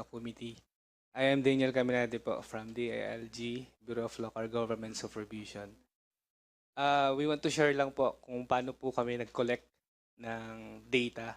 the committee. I am Daniel Caminade po from DILG, Bureau of Local Government Supervision. Uh, we want to share lang po kung paano po kami nag-collect ng data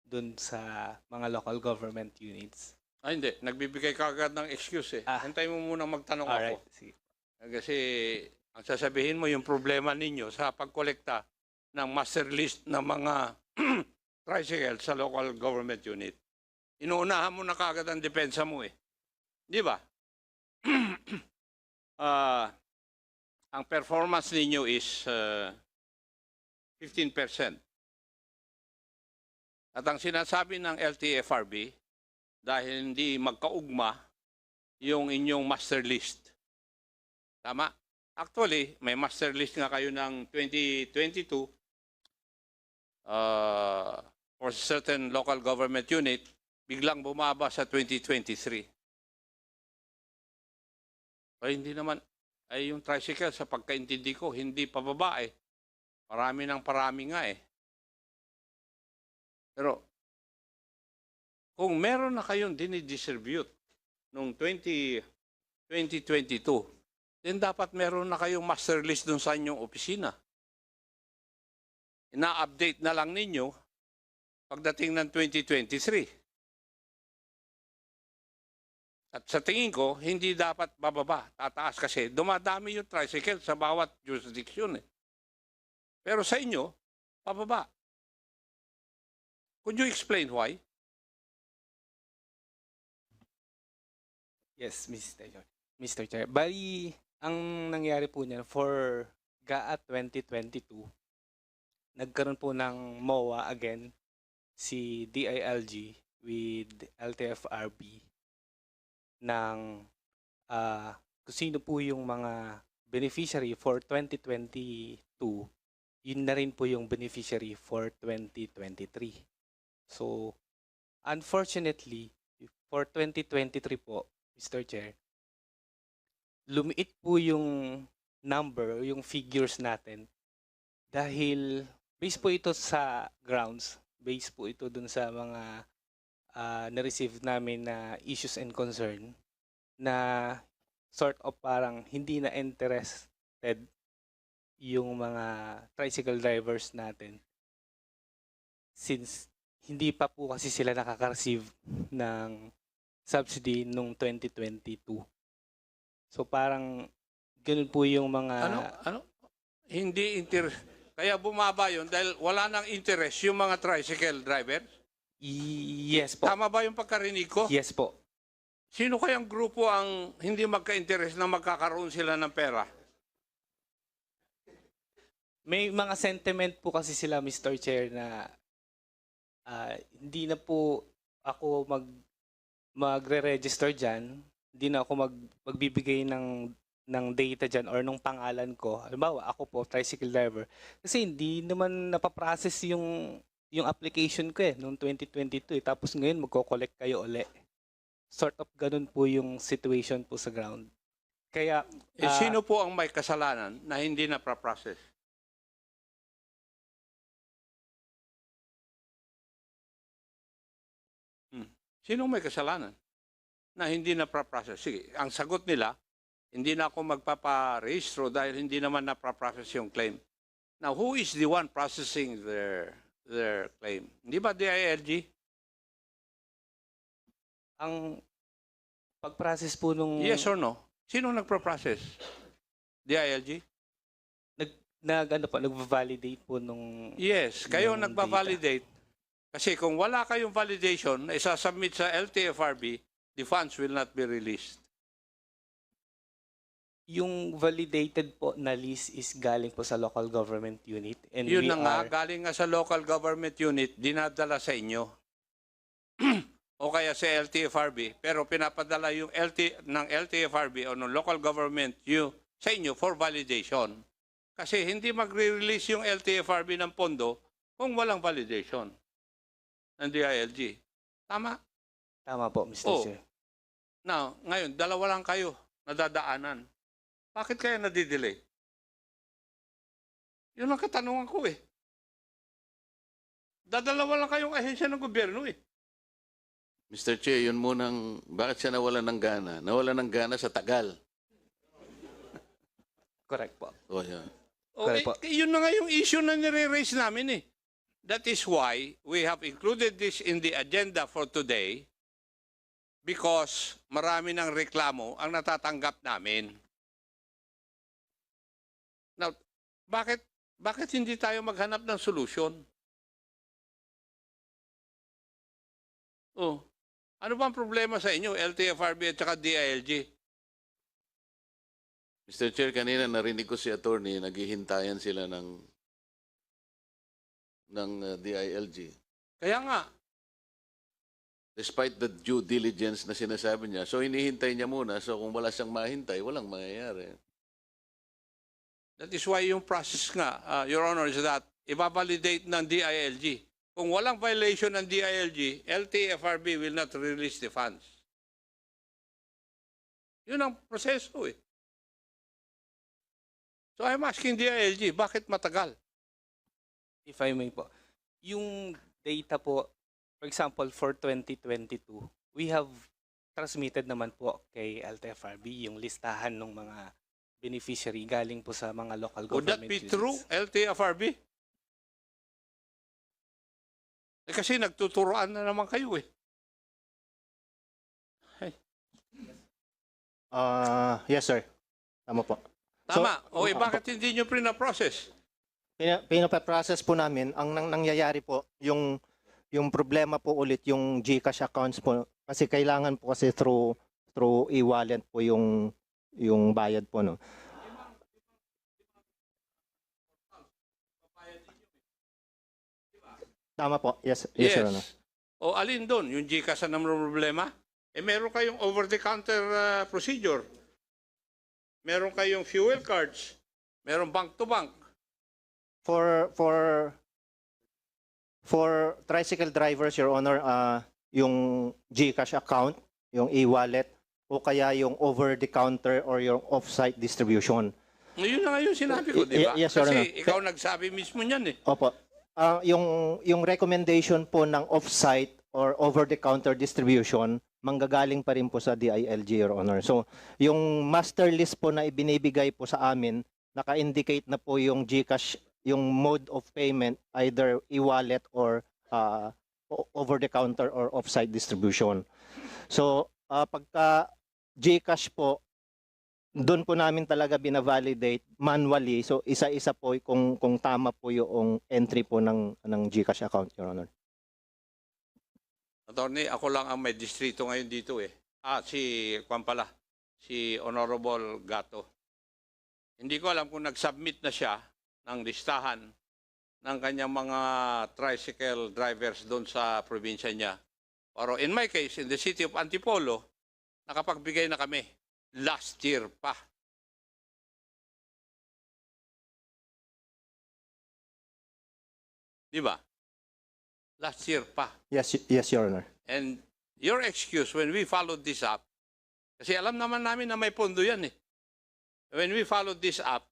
dun sa mga local government units. Ah, hindi. Nagbibigay ka agad ng excuse eh. Ah. Hintay mo muna magtanong Alright, ako. sige. Kasi ang sasabihin mo yung problema ninyo sa pagkolekta ng master list ng mga tricycle sa local government unit. Inuunahan mo na kagad ang depensa mo eh. Di ba? Ah, ang performance ninyo is uh, 15%. At ang sinasabi ng LTFRB, dahil hindi magkaugma yung inyong master list. Tama? Actually, may master list nga kayo ng 2022 uh, for certain local government unit, biglang bumaba sa 2023. Ay, hindi naman, ay yung tricycle sa pagkaintindi ko, hindi pababa eh. Parami ng parami nga eh. Pero, kung meron na kayong dinidistribute noong 20, 2022, then dapat meron na kayong master list dun sa inyong opisina. Ina-update na lang ninyo pagdating ng 2023. At sa tingin ko, hindi dapat bababa, tataas kasi dumadami yung tricycle sa bawat jurisdiction. Eh. Pero sa inyo, pababa. Could you explain why? Yes, Mr. Chair. Mr. Chair. Bali, ang nangyari po niyan for GAA 2022, nagkaroon po ng MOA again si DILG with LTFRB ng ah, kung sino po yung mga beneficiary for 2022, yun na rin po yung beneficiary for 2023. So, unfortunately, for 2023 po, Mr. Chair, lumiit po yung number, yung figures natin dahil base po ito sa grounds, base po ito dun sa mga ah, na-receive namin na issues and concern na sort of parang hindi na interested yung mga tricycle drivers natin since hindi pa po kasi sila nakaka-receive ng subsidy nung 2022. So parang ganun po yung mga Ano? Ano? Hindi inter Kaya bumaba yun dahil wala nang interest yung mga tricycle driver. Yes po. Tama ba yung pagkarinig ko? Yes po. Sino kayang grupo ang hindi magka-interest na magkakaroon sila ng pera? May mga sentiment po kasi sila Mr. Chair na ah, hindi na po ako mag magre-register diyan, hindi na ako mag magbibigay ng ng data diyan or nung pangalan ko. Halimbawa, ako po tricycle driver. Kasi hindi naman napaprocess yung yung application ko eh noong 2022 eh. Tapos ngayon magko-collect kayo uli. Sort of ganun po yung situation po sa ground. Kaya Eh, Ah. sino po ang may kasalanan na hindi na process Hmm. Sino may kasalanan na hindi na process Sige, ang sagot nila, hindi na ako magpaparehistro dahil hindi naman na process yung claim. Now, who is the one processing their their claim? Hindi ba DILG? ang pag-process po nung Yes or no? Sino nagpro-process? DILG? nag, nag ano po, nag-validate po nung Yes, kayo Yung nagba-validate. Kasi kung wala kayong validation isasubmit sa LTFRB, the funds will not be released. Yung validated po na list is galing po sa local government unit and Yun we na nga, are galing nga sa local government unit, dinadala sa inyo. o kaya sa LTFRB, pero pinapadala yung LT, ng LTFRB o ng local government you, sa inyo for validation. Kasi hindi magre-release yung LTFRB ng pondo kung walang validation ng DILG. Tama? tama po Mr. Oh. Chair. Now, ngayon, dalawa lang kayo nadadaanan. Bakit kaya nadidelay? Yun ang katanungan ko eh. Dadalawa lang kayong ahensya ng gobyerno eh. Mr. Chair, yun munang, bakit siya nawala ng gana? Nawala ng gana sa tagal. Correct po. O, yan. Okay, Correct po. yun na nga yung issue na nire-raise namin eh. That is why we have included this in the agenda for today because marami ng reklamo ang natatanggap namin. Bakit bakit hindi tayo maghanap ng solusyon? Oh, ano bang problema sa inyo, LTFRB at saka DILG? Mr. Chair, kanina narinig ko si attorney, naghihintayan sila ng ng uh, DILG. Kaya nga, Despite the due diligence na sinasabi niya, so hinihintay niya muna. So kung wala siyang mahintay, walang mangyayari. That is why yung process nga, uh, Your Honor, is that ibabalidate ng DILG. Kung walang violation ng DILG, LTFRB will not release the funds. Yun ang proseso eh. So I'm asking DILG, bakit matagal? If I may po. Yung data po, for example, for 2022, we have transmitted naman po kay LTFRB yung listahan ng mga beneficiary galing po sa mga local Would that government be true, units. LTFRB? Eh, kasi nagtuturoan na naman kayo eh. Ah, yes sir. Tama po. So, Tama. o eh, bakit hindi nyo pre-process? Pina, pinapaprocess po namin, ang nang, nangyayari po, yung yung problema po ulit yung GCash accounts po kasi kailangan po kasi through through e-wallet po yung yung bayad po no. Tama po. Yes, yes, Your Honor. O alin doon? Yung GCash na naman problema? Eh meron kayong over-the-counter uh, procedure. Meron kayong fuel cards. Meron bank-to-bank. For for for tricycle drivers, Your Honor, ah yung GCash account, yung e-wallet, o kaya yung over-the-counter or yung off-site distribution. Ngayon na nga yung sinabi ko, di ba? Yes, Kasi Honor. ikaw nagsabi mismo niyan eh. Opo. Ah, yung yung recommendation po ng off-site or over-the-counter distribution manggagaling pa rin po sa DILG, Your Honor. So, yung master list po na ibinibigay po sa amin, naka-indicate na po yung GCash, yung mode of payment, either e-wallet or o- over-the-counter or off-site distribution. So, ah, pagka GCash po, doon po namin talaga binavalidate manually. So isa-isa po kung kung tama po yung entry po ng ng GCash account, Your Honor. Attorney, ako lang ang may distrito ngayon dito eh. Ah, si Kwan pala. Si Honorable Gato. Hindi ko alam kung nag-submit na siya ng listahan ng kanyang mga tricycle drivers doon sa probinsya niya. Pero in my case, in the city of Antipolo, nakapagbigay na kami. Last year pa. Di ba? Last year pa. Yes, yes, Your Honor. And your excuse when we followed this up, kasi alam naman namin na may pondo yan eh. When we followed this up,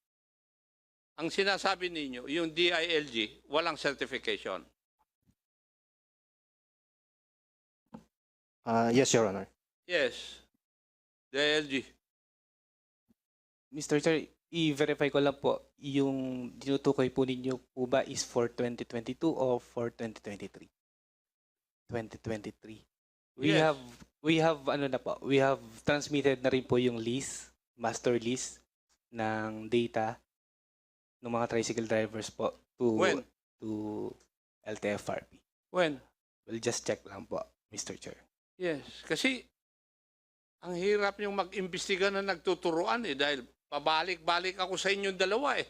ang sinasabi ninyo, yung DILG, walang certification. Ah, yes, Your Honor. Yes. DILG. Mr. Chair, i-verify ko lang po, yung tinutukoy po ninyo po ba is for 2022 or for 2023? 2023. We Yes. have we have ano na po, we have transmitted na rin po yung list, master list ng data ng mga tricycle drivers po to When? to LTFRB. When? We'll just check lang po, Mr. Chair. Yes. Kasi, ang hirap yung mag-imbestiga na nagtuturuan eh, dahil pabalik-balik ako sa inyong dalawa eh.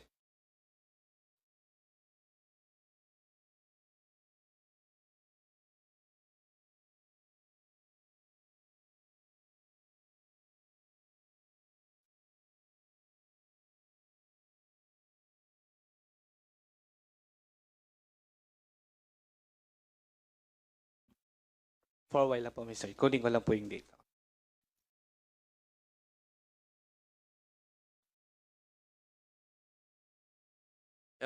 For a while lang po, Mr. Kunin ko lang po yung data.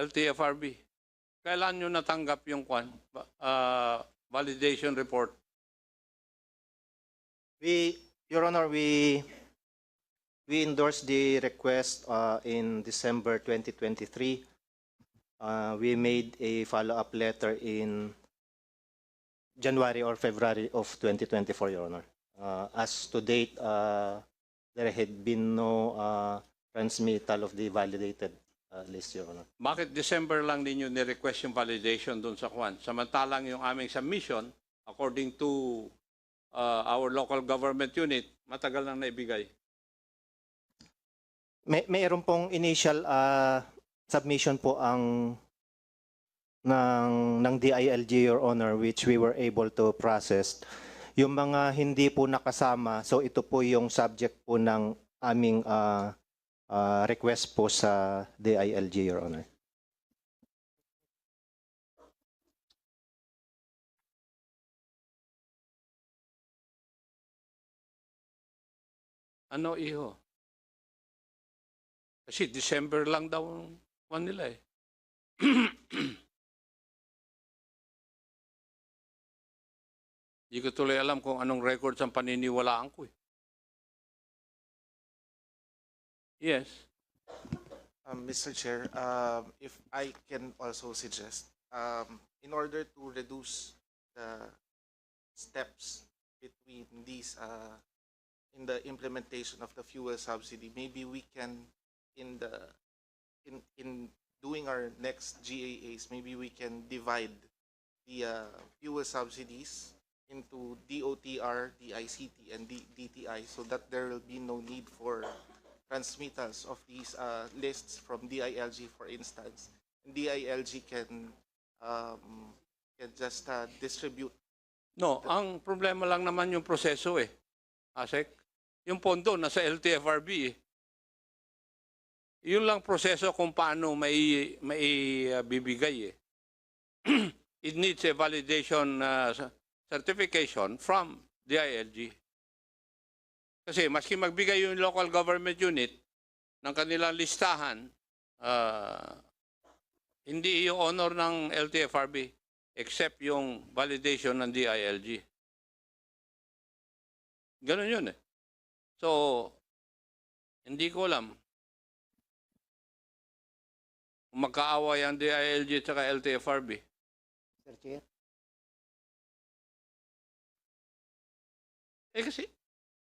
LTFRB. Kailan nyo natanggap yung ah, validation report We, Your Honor, we we endorsed the request uh, in December 2023. Uh, we made a follow-up letter in January or February of 2024, Your Honor. Uh, as to date, uh, there had been no uh, transmittal of the validated uh, list, Your Honor. Bakit December lang ninyo ni-request yung validation doon sa Kwan? Samantalang yung aming submission, according to uh, our local government unit, matagal nang naibigay. May mayroon pong initial uh, submission po ang ng ng DILG Your Honor which we were able to process. Yung mga hindi po nakasama, so ito po yung subject po ng aming uh, uh, request po sa DILG Your Honor. Ano iho? Kasi December lang daw kwan nila eh. Hindi ko tuloy alam kung anong records ang paniniwalaan ko eh. Yes. Um, Mr. Chair, um, if I can also suggest, um, in order to reduce the steps between these, uh, in the implementation of the fuel subsidy, maybe we can, in the, in, in doing our next GAAs, maybe we can divide the, uh, fuel subsidies into DOTR, DICT, and D- DTI, so that there will be no need for transmittals of these uh, lists from DILG, for instance. And DILG can um, can just uh, distribute. No, ang problema lang naman yung proseso eh. Asek, yung pondo nasa LTFRB eh. Yun lang proseso kung paano may may uh, bibigay eh. It needs a validation uh, certification from DILG. Kasi maski magbigay yung local government unit ng kanilang listahan, uh, hindi yung honor ng LTFRB except yung validation ng DILG. Ganun yun eh. So, hindi ko alam kung magkaaway ang DILG at LTFRB. Mr. Chair? Eh kasi,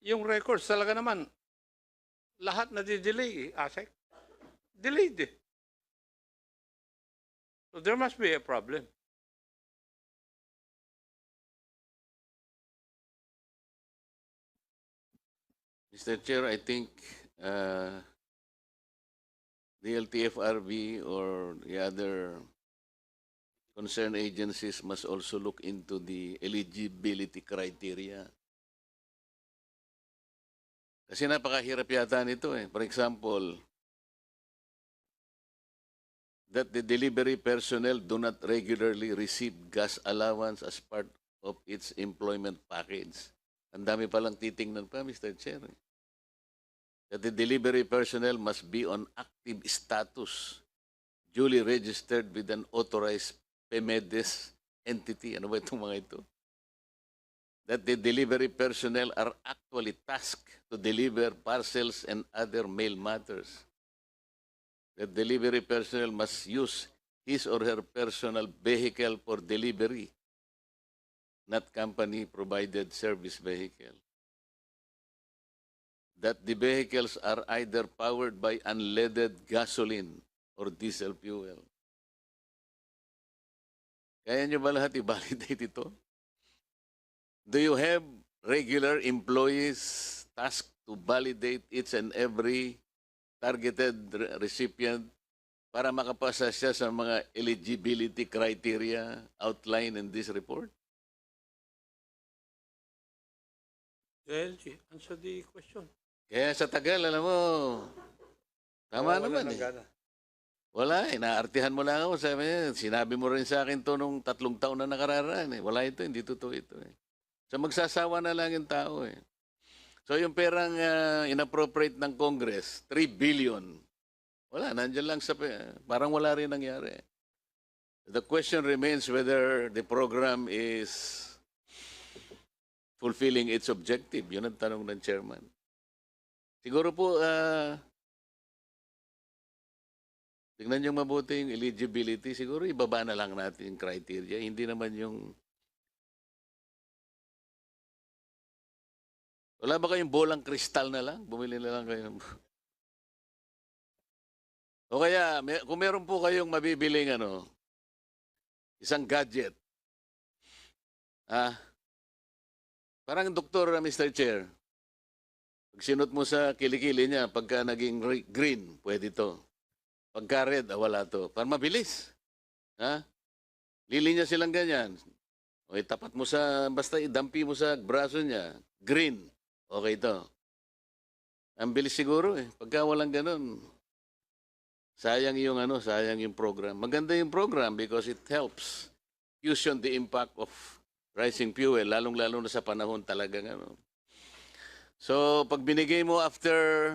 yung records talaga naman, lahat na delay eh, ASEC. Delayed eh. So there must be a problem. Mr. Chair, I think uh, the LTFRB or the other concerned agencies must also look into the eligibility criteria. Kasi napakahirap yata nito eh. For example, that the delivery personnel do not regularly receive gas allowance as part of its employment package. Ang dami palang titingnan pa, Mr. Chair. eh. That the delivery personnel must be on active status, duly registered with an authorized PEMEDES entity. Ano ba itong mga ito? That the delivery personnel are actually tasked to deliver parcels and other mail matters. That delivery personnel must use his or her personal vehicle for delivery, not company-provided service vehicle. That the vehicles are either powered by unleaded gasoline or diesel fuel. Kaya nyo ba lahat i-validate ito? Do you have regular employees tasked to validate each and every targeted re- recipient para makapasa siya sa mga eligibility criteria outlined in this report? DILG, answer the question. Kaya sa tagal, alam mo, tama Wala naman eh. gana. Wala, inaartihan mo lang ako. Sabi niya, sinabi mo rin sa akin to nung tatlong taon na nakararaan. Eh. Wala ito, hindi totoo ito. Eh. So magsasawa na lang yung tao eh. So yung perang uh, inappropriate ng Congress, 3 billion. Wala, nandyan lang sa, pe- parang wala rin nangyari. The question remains whether the program is fulfilling its objective? Yun ang tanong ng chairman. Siguro po, ah, tingnan nyo mabuti yung eligibility. Siguro ibaba na lang natin yung criteria. Hindi naman yung... Wala ba kayong bolang kristal na lang? Bumili na lang kayo. O kaya, may, kung meron po kayong mabibiling ano, isang gadget, ah, parang doktor, ah, Mr. Chair, pag sinot mo sa kilikili niya, pagka naging re- green, pwede to. Pagka red, ah, wala to. Para mabilis. Ha? Lilinya silang ganyan. O itapat mo sa, basta idampi mo sa braso niya, green. Okay to. Ang bilis siguro eh. Pagka walang ganun, sayang yung ano, sayang yung program. Maganda yung program because it helps cushion the impact of rising fuel, lalong-lalo na sa panahon talagang ano. So, pag binigay mo after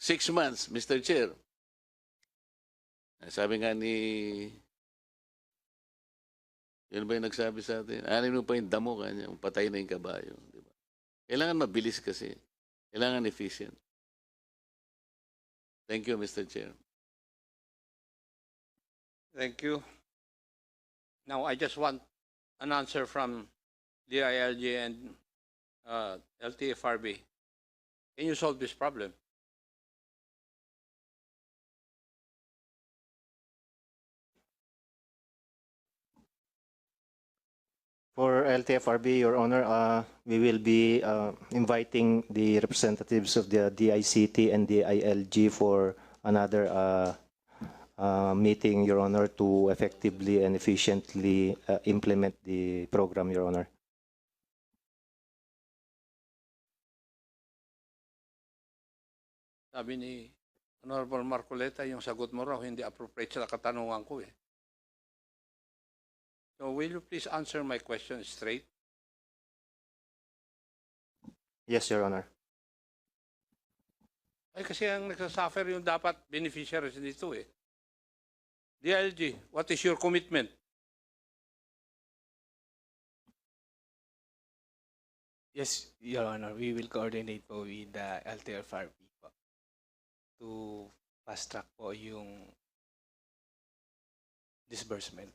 six months, Mr. Chair, sabi nga ni, yun ba yung nagsabi sa atin? Anin mo pa yung damo kanya, patay na yung kabayo. Kailangan mabilis kasi. Kailangan efficient. Thank you, Mr. Chair. Thank you. Now, I just want an answer from DILG and uh, LTFRB. Can you solve this problem? LTFRB, Your Honor, uh, we will be uh, inviting the representatives of the DICT and the ILG for another uh, uh, meeting, Your Honor, to effectively and efficiently uh, implement the program, Your Honor. Sabi ni Honorable Marcoleta, yung sagot mo raw hindi appropriate sa katanungan ko eh. So will you please answer my question straight? Yes, Your Honor. Ay kasi ang nagsasuffer yung dapat beneficiaries dito eh. DILG, what is your commitment? Yes, Your Honor, we will coordinate po with the LTFRB po to fast track po yung disbursement.